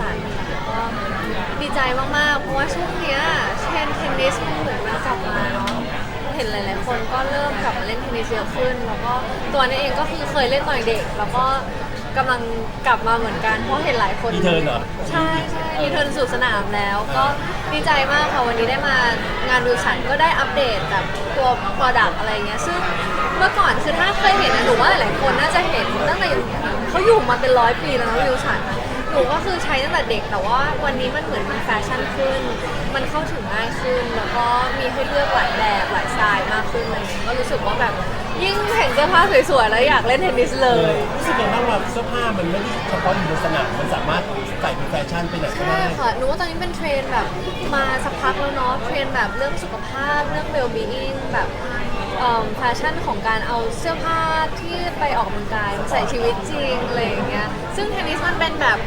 สันค่ะก็ดีใจมากๆ เพราะว่าช่วงเนี้ยเทรนด์เทนนิสมันเหมือนมันกลับมาเนาะเห็นหลายๆ คนก็เริ่มกลับมาเล่นเทนนิสเยอะขึ้น แล้วก็ตัวนี้เองก็คือเคยเล่นตอนเด็ก แล้วก็กำลังกลับมาเหมือนกันเพราะเห็นหลายคนรีเทิร์นเหรอ ใช่ใช่รีเทิร์นสู่สนามแล้ว ก็ดีใจมากค่ะวันนี้ได้มางานวิวสันก็ได้อัปเดตแบบตัว product อะไรเงี้ยซึ่งเมื่อก่อนคือถ้าเคยเห็นนะหนูว่าหลายคนน่าจะเห็นตั้งแต่เขาอยู่มาเป็นร้อยปีแล้วนะวิวสันอะ หนูก็คือใช้ตั้งแต่เด็กแต่ว่าวันนี้มันเหมือนมันแฟชั่นขึ้น มันเข้าถึงง่ายขึ้น แล้วก็มีให้เลือกหลายแบบหลายสไตล์มากขึ้นเลยก็รู้สึกว่าแบบยิ่งเห็นเสื้อผ้าสวยๆแล้วอยากเล่นเทนนิสเลย รู้สึกยังไงบ้างว่าเสื้อผ้ามันไม่ได้เฉพาะอยู่บนสนามมันสามารถใส่เป็นแฟชั่นไปไหนก็ใช่ได้ ค่ะหนูว่าตอนนี้เป็นเทรนด์แบบมาสักพักแล้วเนาะ เทรนด์แบบเรื่องสุขภาพ เรื่อง well being แบบ เอิ่มแฟชั่นของการเอาเสื้อผ้าที่ไปออกกำลังกายมาใส่ชีวิตจริงอะไรอย่างเงี้ยซึ่งเทนนิสมันเป็นแบบ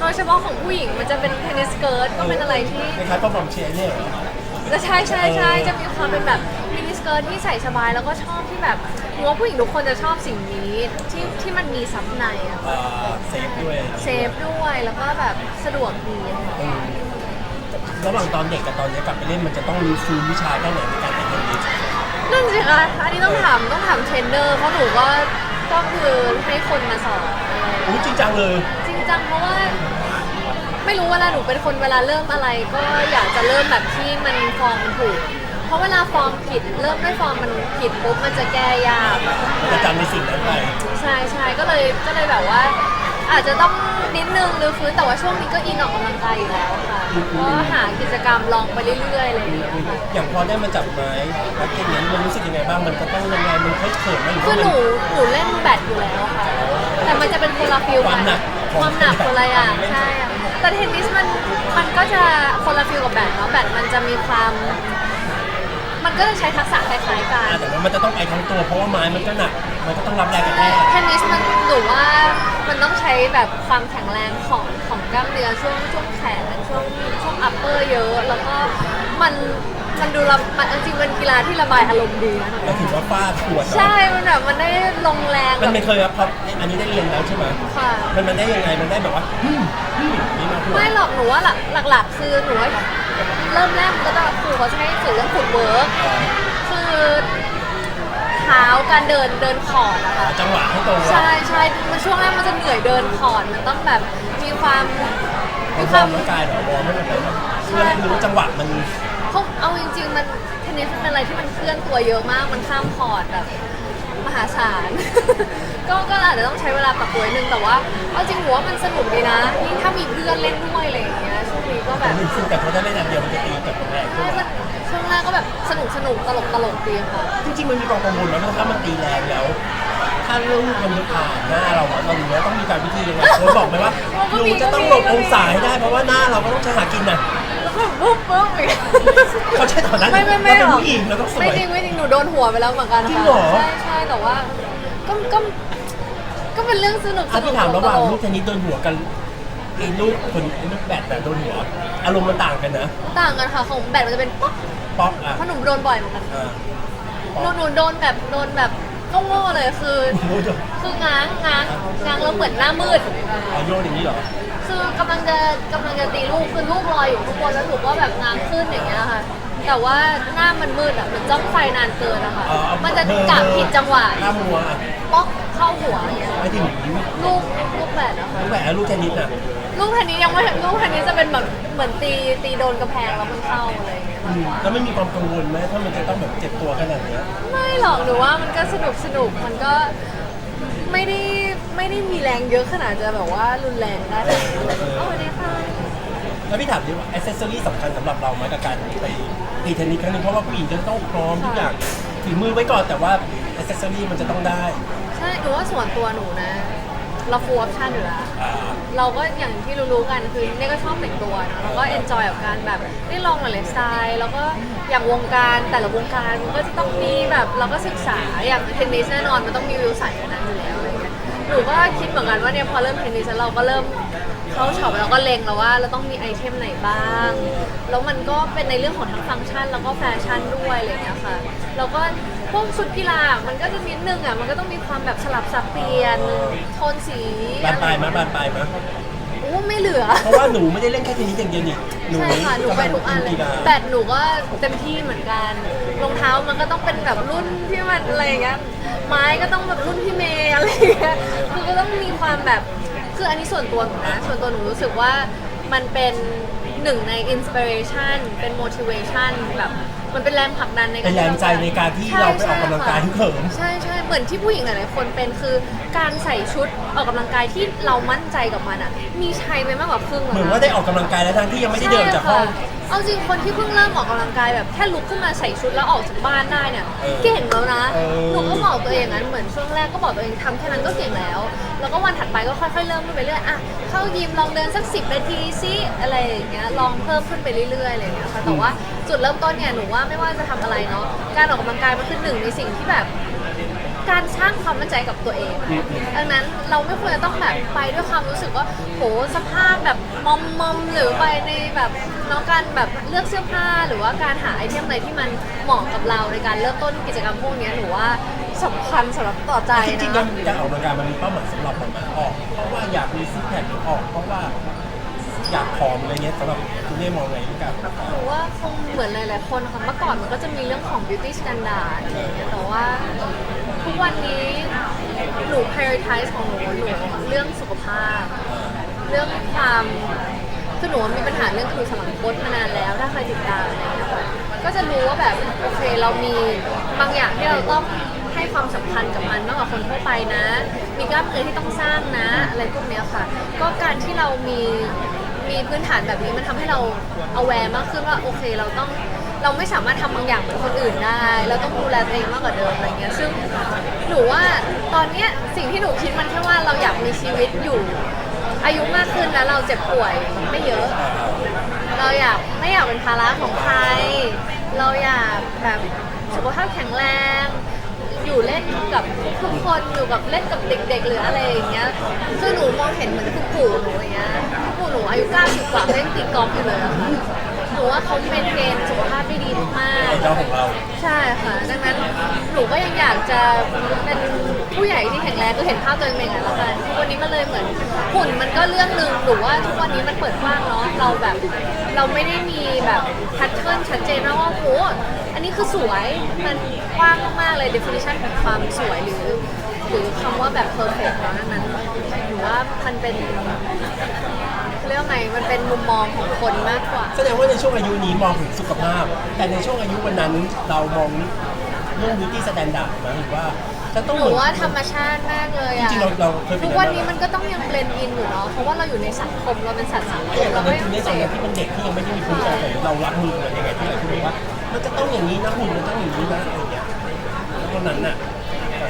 โดยเฉพาะของผู้หญิงมันจะเป็นเทนนิสเกิร์ตก็เป็นอะไรที่ คล้ายๆป้อมบอมเชียร์เนี่ยเหรอใช่ใช่ใช่เออจะมีความเป็นแบบมินิสเกิร์ตที่ใส่สบายแล้วก็ชอบที่แบบหนูว่าผู้หญิงทุกคนจะชอบสิ่งนี้ที่ที่มันมีซับในอะเอ่อเซฟด้วย เซฟด้วยแล้วก็แบบสะดวกดีอะอืมระหว่างตอนเด็กกับตอนนี้กลับไปเล่นมันจะต้องมีฟูลวิชาแค่ไหนในการเล่นเทนนิส นั่นสิคะอันนี้ต้องถามต้องถามเทรนเนอร์เพราะหนูก็ก็คือให้คนมาสอนอะไรโอ้จริงจังเลย จริงจังเพราะว่า ไม่รู้เวลาหนูเป็นคนเวลาเริ่มอะไร ก็อยากจะเริ่มแบบที่มันฟอร์มมันถูก เพราะเวลาฟอร์มผิด เริ่มด้วยฟอร์มมันผิดปุ๊บมันจะแก้ยากมันจะจำในสิ่งนั้นไป ใช่ใช่ก็เลยก็เลยแบบว่า อาจจะต้องนิดนึงหรือฟื้นแต่ว่าช่วงนี้ก็อินออกกำลังกายอยู่แล้วค่ะก็หากิจกรรมลองไปเรื่อยๆอะไรอย่างเงี้ยค่ะ อย่างพอได้มาจับไม้รักเก็ตนั้นมันรู้สึกยังไงบ้างมันจะต้องยังไงมันเคยเขินไหมหรือคือว่าหมัน นูหนูเล่นแบดอยู่แล้วค่ะ แต่มันจะเป็นคนละฟิลความหนักความหนักคนละอย่างใช่อะแต่เทนนิสมันมันก็จะคนละฟิลกับแบดเนาะแบดมันจะมีความ มันก็จะใช้ทักษะคล้ายๆกัน อะแต่ว่ามันจะต้องไปทั้งตัวเพราะว่าไม้มันก็หนัก มันก็ต้องรับแรงกระแทกเทนนิสมันหนูว่ามันต้องใช้แบบความแข็งแรงของของกล้ามเนื้อช่วงช่วงแขนช่วงช่วงอัปเปอร์เยอะ แล้วก็มัน มันดูระมันจริงๆมันกีฬาที่ระบายอารมณ์ดีนะหนูแต่ถือว่าฟาดปวดเนอะใช่มันแบบมันได้ลงแรงมันแบไม่บเคยครับพออันนี้ได้เรียนแล้วใช่ไหมค่ะ มันมันได้ยังไงมันได้แบบว่าฮึ่มฮึ่มนี่มาพูดไม่หรอกหนูว่าหลักหลัก ๆ คือหนูว่าเริ่มแรกมันก็จะครูเขาจะให้สื่อเรื่องฟุตเวิร์กคือเท้าการเดินเดินคอร์ดอะค่ะจังหวะให้ตรงใช่ใช่มันช่วงแรกมันจะเหนื่อยเดินคอร์ดมันต้องแบบมีความมัมีนควอวาร์มม ร่างกายเหรอวอร์มให้มันแบบเพื่อให้รู้ว่าจังหวะมัน เขาเอาจริง ๆ มันเทนนิสมันเป็นอะไรที่มันเคลื่อนตัวเยอะมาก มันข้ามคอร์ดแบบมหาศาล ก็ก็อาจจะต้องใช้เวลาปรับตัวนิดนึงแต่ว่าเอาจริงหัวามันสนุกดีนะยิ่งถ้ามีเพื่อนเล่นด้วยอะไรอย่างเงี้ยช่วงนี้ก็แบบ ซึ่งแต่พอได้เล่นอันเดียวมันจะตีกับแรงขึ้ใช่นมันช่วงแรกก็แบบสนุกสนุกตลกตลกดีค่ะ จริงๆมันมีความกังวลไหมว่าถ้ามันตีแรงแล้ว ถ้าลูกมันจะผ่านหน้าเราอะเราอย่างเงี้ยต้องมีการวิธียังไงโค้ชบอกไหมว่าหนูจะต้องหลบองศาให้ได้เพราะว่าหน้าเราก็ต้องใช้หากินน่ะ แล้วก็ปุ๊บปุ๊บอย่างเงี้ย เขาใช้ตอนนั้นไม่ไม่ไม่เราหรเป็นอกผู้หญิงเราต้องสวไม่ยจริงไม่จริงหนูโดนหัวไปแล้วเหมือนกันจริงค่ะเหรอ ใช่ใช่แต่ว่าก็ก็ก็เป็นเรื่องสนุกสถ้านุที่กถามระหว่างตลกลูกเทนนิสโดนหัวกันไอ้ลูกคนไอ้ลูกแบดแบบโดนหัว อารมณ์มันต่างกันนะต่างกันค่ะของแบดมันจะเป็นป๊อกป๊อกอะเพราะหนูโดนบ่อยเหมือนกันอ่าหนูหนูโดนแบบโดนแบบ โง่ๆเลยคือโอ้โหคือง้างง้างง้างแล้วเหมือนหน้ามืด เอาโยนอย่างนี้เหรอ คือกำลังจะกำลังจะตีลูกคือลูกลอยอยู่ข้างบนแล้วหนูก็แบบง้างขึ้นอย่างเงี้ยค่ะ แต่ว่าหน้ามันมืดอะเหมือนจ้องไฟนานเกินอะค่ะเออเอามันจะกะผิดจังหวะ หน้ามัวอะ ป๊อก เข้าหัวอย่างเงี้ยไม่ถึงลูกลูกแบดอะค่ะลูกแบดลูกเทนนิสอะลูกเทนนิสยังไม่ลูกเทนนิสจะเป็นแบบเหมือนตีตีโดนกระแพงแล้วมันเข้าอะไรอย่างเงี้ยอืมแล้วไม่มีความกังวลไหมถ้ามันจะต้องแบบเจ็บตัวขนาดเนี้ยไม่หรอกหนูว่ามันก็สนุกสนุกมันก็ไม่ได้ไม่ได้มีแรงเยอะขนาดจะแบบว่ารุนแรงได้เอาวันนี้ค่ะแล้วพี่ถามดิว่าอ c เซสซอรี่สำคัญสำหรับเราไหมกับการไปตีเทนนิสครั้งนึงเพราะว่าผู้หญิงจะต้องพร้อมทุกอย่าง ฝีมือไว้ก่อนแต่ว่าอ c เซสซอรี่มันจะต้องได้ใช่หนูว่าส่วนตัวหนูนะ เราฟูลออปชั่นอยู่แล้ว อ่าเราก็อย่างที่รู้ๆกันคือเนี่ยก็ชอบแต่งตัวนะแล้วก็เอนจอยกับการแบบได้ลองหลายๆสไตล์แล้วก็อย่างวงการแต่ละวงการมันก็จะต้องมีแบบเราก็ศึกษาอย่างเทนนิสแน่นอนมันต้องมีวิวใส่อันนั้นอยู่แล้วอะไรเงี้ยหนูก็คิดเหมือนกันว่าเนี่ยพอเริ่มเทนนิสแล้วเราก็เริ่ม เข้าช็อปแล้วก็เล็งแล้วว่าเราต้องมีไอเทมไหนบ้าง แล้วมันก็เป็นในเรื่องของทั้งฟังก์ชัน แล้วก็แฟชั่นด้วยอะไรเงี้ยค่ะแล้วก็พวกชุดกีฬามันก็จะนิดนึงอะมันก็ต้องมีความแบบสลับสับเปลี่ยนโทนสีบานปลายไหมบานปลายไหมโว่าไม่เหลือ เพราะว่าหนูไม่ได้เล่นแค่เทนนิสอย่างเดียวนี่หนูใช่ค่ะ หนูไปทุกอันเลยฬาแบดหนูก็เต็มที่เหมือนกัน รองเท้ามันก็ต้องเป็นแบบรุ่นที่มันอะไรอย่างเงี้ย ไม้ก็ต้องแบบรุ่นพี่เมย์อะไรอย่างเงี้ย คือก็ต้องมีความแบบ คืออันนี้ส่วนตัวหนูนะ ส่วนตัวหนูรู้สึกว่ามันเป็นหนึ่งในอินสปิเรชันเป็น motivation แบบมันเป็นแรงผลักดันในการเป็นแรงใจในการที่เราไปออกกำลังกายทุกเขิมใช่ใช่เหมือนที่ผู้หญิงหลายๆคนเป็นคือการใส่ชุดออกกำลังกายที่เรามั่นใจกับมันอะมีชัยไปมากกว่าครึ่งแล้วเหมือนนะว่าได้ออกกำลังกายแล้วทั้งที่ยังไม่ได้เดินจากห้องใช่ค่ะ เอาจริงคนที่เพิ่งเริ่มออกกำลังกายแบบแค่ลุกขึ้นมาใส่ชุดแล้วออกจากบ้านได้เนี่ย เออเก่งแล้วนะเออ หนูก็บอกตัวเองอย่างนั้นเหมือนช่วงแรกก็บอกตัวเองทำแค่นั้นก็เก่งแล้ว แล้วก็วันถัดไปก็ค่อยๆเริ่มขึ้นไปเรื่อยอะเข้ายิมลองเดินสักสิบนาทีซิอะไรอย่างเงี้ยลองเพิ่มขึ้นไปเรื่อยๆอะไรอย่างเงี้ยค่ะแต่ว่าจุดเริ่มต้นเนี่ยหนูว่าไม่ว่าจะทำอะไรเนาะการออกกำลังกายมันคือหนึ่งในสิ่งที่แบบ การสร้างความมั่นใจกับตัวเองดังนั้นเราไม่ควรจะต้องแบบไปด้วยความรู้สึกว่าโหสภาพแบบมอมมอมๆหรือไปในแบบเนาะการแบบเลือกเสื้อผ้าหรือว่าการหาไอเทมอะไรที่มันเหมาะกับเราในการเริ่มต้นกิจกรรมพวกเนี้ยหนูว่าสำคัญสำหรับต่อใจจริงๆนะการออกกำลังกายมันมีเป้าหมายสำหรับเราไหมออก เพราะว่าอยากมีซิกแพคหรือออกเพราะว่าอยากผอมอะไรเงี้ยสำหรับคุณเน่มองไงกับหนูว่าคงเหมือนหลาย ๆ คนค่ะเมื่อก่อนมันก็จะมีเรื่องของ beauty standard อะไรอย่างเงี้ยแต่ว่า ทุกวันนี้หนู prioritize ของหนูหนูเรื่องสุขภาพ เรื่องความคือหนูมีปัญหาเรื่องกระดูกสันหลังคดมานานแล้วถ้าใครติดตามอะไรเงี้ยค่ะก็จะรู้ว่าแบบโอเคเรามีบางอย่างที่เราต้องให้ความสำคัญกับมันมากกว่าคนทั่วไปนะ มีกล้ามเนื้อที่ต้องสร้างนะ อะไรพวกเนี้ยค่ะ ก็การที่เรามีมีพื้นฐานแบบนี้มันทำให้เราเอาแวร์มากขึ้นว่าโอเคเราต้อง เราไม่สามารถทำบางอย่างเหมือนคนอื่นได้ เราต้องดูแลตัวเองมากกว่าเดิมอะไรเงี้ยซึ่งหนูว่าตอนเนี้ยสิ่งที่หนูคิดมันแค่ว่าเราอยากมีชีวิตอยู่ อายุมากขึ้นแล้วเราเจ็บป่วยไม่เยอะ เราอยากไม่อยากเป็นภาระของใคร เราอยากแบบสุขภาพแข็งแรง อยู่เล่นกับทุกคนอยู่กับเล่นกับเด็ก ๆ หรืออะไรอย่างเงี้ยคือหนูมองเห็นเหมือนคุณปู่หนูอย่างเงี้ยคุณปู่หนูอายุ90กว่าเล่นตีกอล์ฟอยู่เลยอะค่ะหนูว่าเขาเมนเทนสุขภาพได้ดีมากไอๆดอลของเรา ใช่ค่ะ ดังนั้นหนูก็ยังอยากจะเป็นผู้ใหญ่ที่แข็งแรงก็เห็นภาพตัวเองเป็นอย่างนั้นแล้วกันทุกวันนี้มันเลยเหมือนหุ่นมันก็เรื่องหนึ่งหนูว่าทุกวันนี้มันเปิดกว้างเนาะเราแบบ เราไม่ได้มีแบบแพทเทิร์นชัดเจนนะว่าโห อันนี้คือสวยมันกว้างมากๆเลย definition ของความสวยหรือ หรือคำว่าแบบ perfect เนาะดังนั้นหนูว่ามันเป็นเขาเรียกว่าไงมันเป็นมุมมองของคนมากกว่า แสดงว่าในช่วงอายุนี้มองถึงสุขภาพ แต่ในช่วงอายุวันนั้นเรามองเรื่อง beauty standard ไหมหรือว่าจะต้องหนูว่าธรรมชาติมากเลยจอะริงๆเราเราเคยเป็ทุนกวันนี้มันก็ต้องยังเบลนด์อินอยู่เนาะเพราะว่าเราอยู่ในสังคมเราเป็นสัตว์สังคอมย่างเราเราก็ในยังตอนเสนี้พที่เป็นเด็กที่ยังไม่ได้มีพื้นฐานแต่เรารับมือมันยังไงที่ไหนที่บอกว่า มันจะต้องอย่างนี้นะหุ่นมันต้องอย่างนี้นะอะไรอย่างเงี้ยแล้วตอนนั้นน่ะ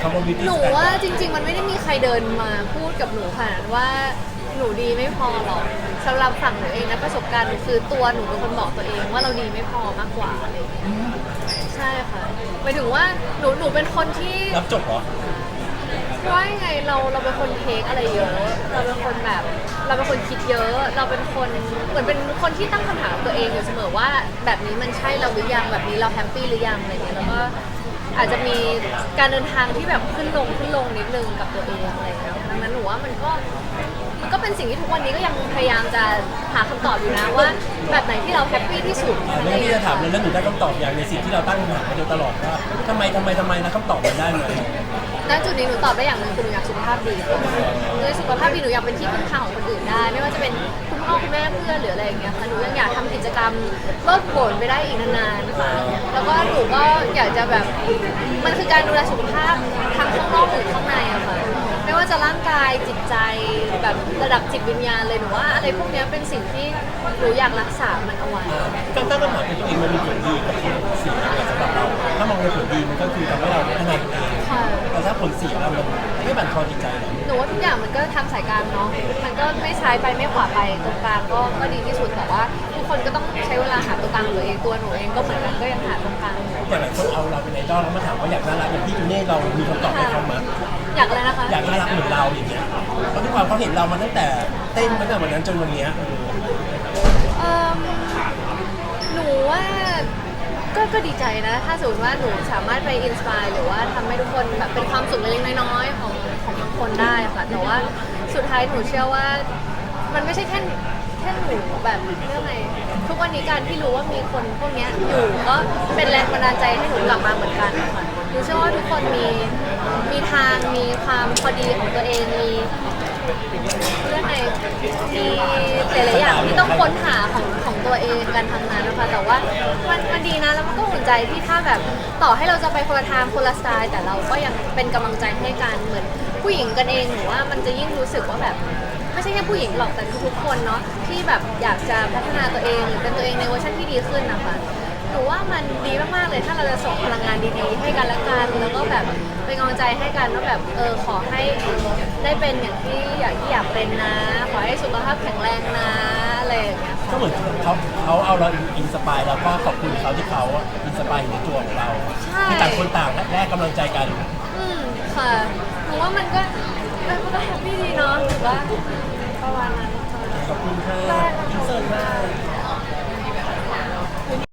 คำว่า beauty หนู standard ว่าจริง ๆ มันไม่ได้มีใครเดินมาพูดกับหนูขนาดนั้นว่าหนูดีไม่พอหรอกสำหรับฝั่งหนูเองนะประสบการณ์หนูคือตัวหนูเป็นคนบอกตัวเองว่าเราดีไม่พอมากกว่าอะไรอย่างเงี้ยใช่ค่ะหมายถึงว่าหนูหนูเป็นคนที่ รับจบเหรอ ว่ายังไงเราเราเป็นคนเทคอะไรเยอะ เราเป็นคนแบบ เราเป็นคนคิดเยอะ เราเป็นคนเหมือนเป็นคนที่ตั้งคำถามกับตัวเองอยู่เสมอว่า แบบนี้มันใช่เราหรือยังแบบนี้เราแฮปปี้หรือยังอะไรเงี้ยแล้วก็ อาจจะมีการเดินทางที่แบบขึ้นลงขึ้นลงนิดนึงกับตัวเองอะไรเงี้ยดังนั้นหนูว่ามันก็มันก็เป็นสิ่งที่ทุกวันนี้ก็ยังพยายามจะหาคำตอบอยู่นะว่า แบบไหนที่เราแฮปปี้ที่สุดอ่าแล้วพี่จะถามเลยแล้วหนูได้คำตอบอย่างในสิ่งที่เราตั้งคำถามมาโดยตลอดว่าทำไมทำไมทำไมแล้วคำตอบมันได้ไหมณจุดนี้หนูตอบได้อย่างหนึ่งคือหนูอยากสุขภาพดีด้วยสุขภาพดีหนูอยากเป็นที่พึ่งพาของคนอื่นได้ ไม่ว่าจะ แม่เพื่อนหรืออะไรอย่างเงี้ยค่ะหนูยังอยากทำกิจกรรมลดโผนไปได้อีกนานๆค่ะแล้วก็หนูก็อยากจะแบบมันคือการดูแลสุขภาพทั้งข้างนอกหรือข้างในอะค่ะไม่ว่าจะร่างกายจิตใจแบบระดับจิตวิญญาณเลยหนูว่าอะไรพวกเนี้ยเป็นสิ่งที่หนูอยากรักษามันเอาไว้ การตั้งคำถามกับตัวเองมันมีผลดีกับสีย ผลเสียมันไม่บั่นทอนจิตใจเราหนูว่าทุกอย่างมันก็ทำสายกลางเนาะ มันก็ไม่ซ้ายไปไม่ขวาไปตรงกลางก็ก็ดีที่สุดแต่ว่า ทุกคนก็ต้องใช้เวลาหาตัวกลางของตัวเองตัวหนูเองก็เหมือนกันก็ยังหาตรงกลางอยู่ อย่างหลายคนเอาเราเป็นไอดอลแล้วมาถามว่าอยากน่ารักอย่างพี่จูเน่เรามีคำตอบให้เขาไหมอยากอะไรนะคะ อยากน่ารักเหมือนเราอย่างเงี้ยเพราะทุกความเขาเห็นเรามาตั้งแต่เต้นตั้งแต่วันนั้นจนวันเนี้ย เออเอิ่มหนูว่า ก็ก็ดีใจนะ ถ้าสมมติว่าหนูสามารถไปอินสปายหรือว่าทำให้ทุกคนแบบเป็นความสุขเล็กๆน้อยๆของของบางคนได้ค่ะ แต่ว่าสุดท้ายหนูเชื่อว่า มันไม่ใช่แค่แค่หนูแบบเรื่องไงทุกวันนี้การที่รู้ว่ามีคนพวกเนี้ยอยู่ก็เป็นแรงบันดาลใจให้หนูกลับมาเหมือนกันค่ะหนูเชื่อว่าทุกคนมีมีทางมีความพอดีของตัวเองมี เรื่องไงมีหลายๆอย่างที่ต้องค้นหาของของตัวเองกันทางนั้นนะคะแต่ว่ามันมันดีนะแล้วมันก็อุ่นใจที่ถ้าแบบต่อให้เราจะไปคนละทางคนละสไตล์แต่เราก็ยังเป็นกำลังใจให้กันเหมือนผู้หญิงกันเองหนูว่ามันจะยิ่งรู้สึกว่าแบบ ไม่ใช่แค่ผู้หญิงหรอกแต่ทุกๆคนเนาะที่แบบอยากจะพัฒนาตัวเองหรือเป็นตัวเองในเวอร์ชันที่ดีขึ้นนะคะหนูว่ามันดีมากๆเลยถ้าเราจะส่งพลังงานดีๆ ให้กันและกันแล้วก็แบบ เป็นกำลังใจให้กันว่าแบบเออขอให้ได้เป็นอย่างที่อยากที่อยากเป็นนะ ขอให้สุขภาพแข็งแรงนะอะไรอย่างเงี้ยก็เหมือนเขาเขาเอาเราอินสปายแล้วก็ขอบคุณเขาที่เขาอินสปายอยู่ในตัวของเราใช่คือต่างคนต่างแลกกำลังใจกัน อืมค่ะหนูว่ามันก็เออมันก็แฮปปี้ดีเนาะถือว่าประมาณนั้นค่ะขอบคุณค่ะได้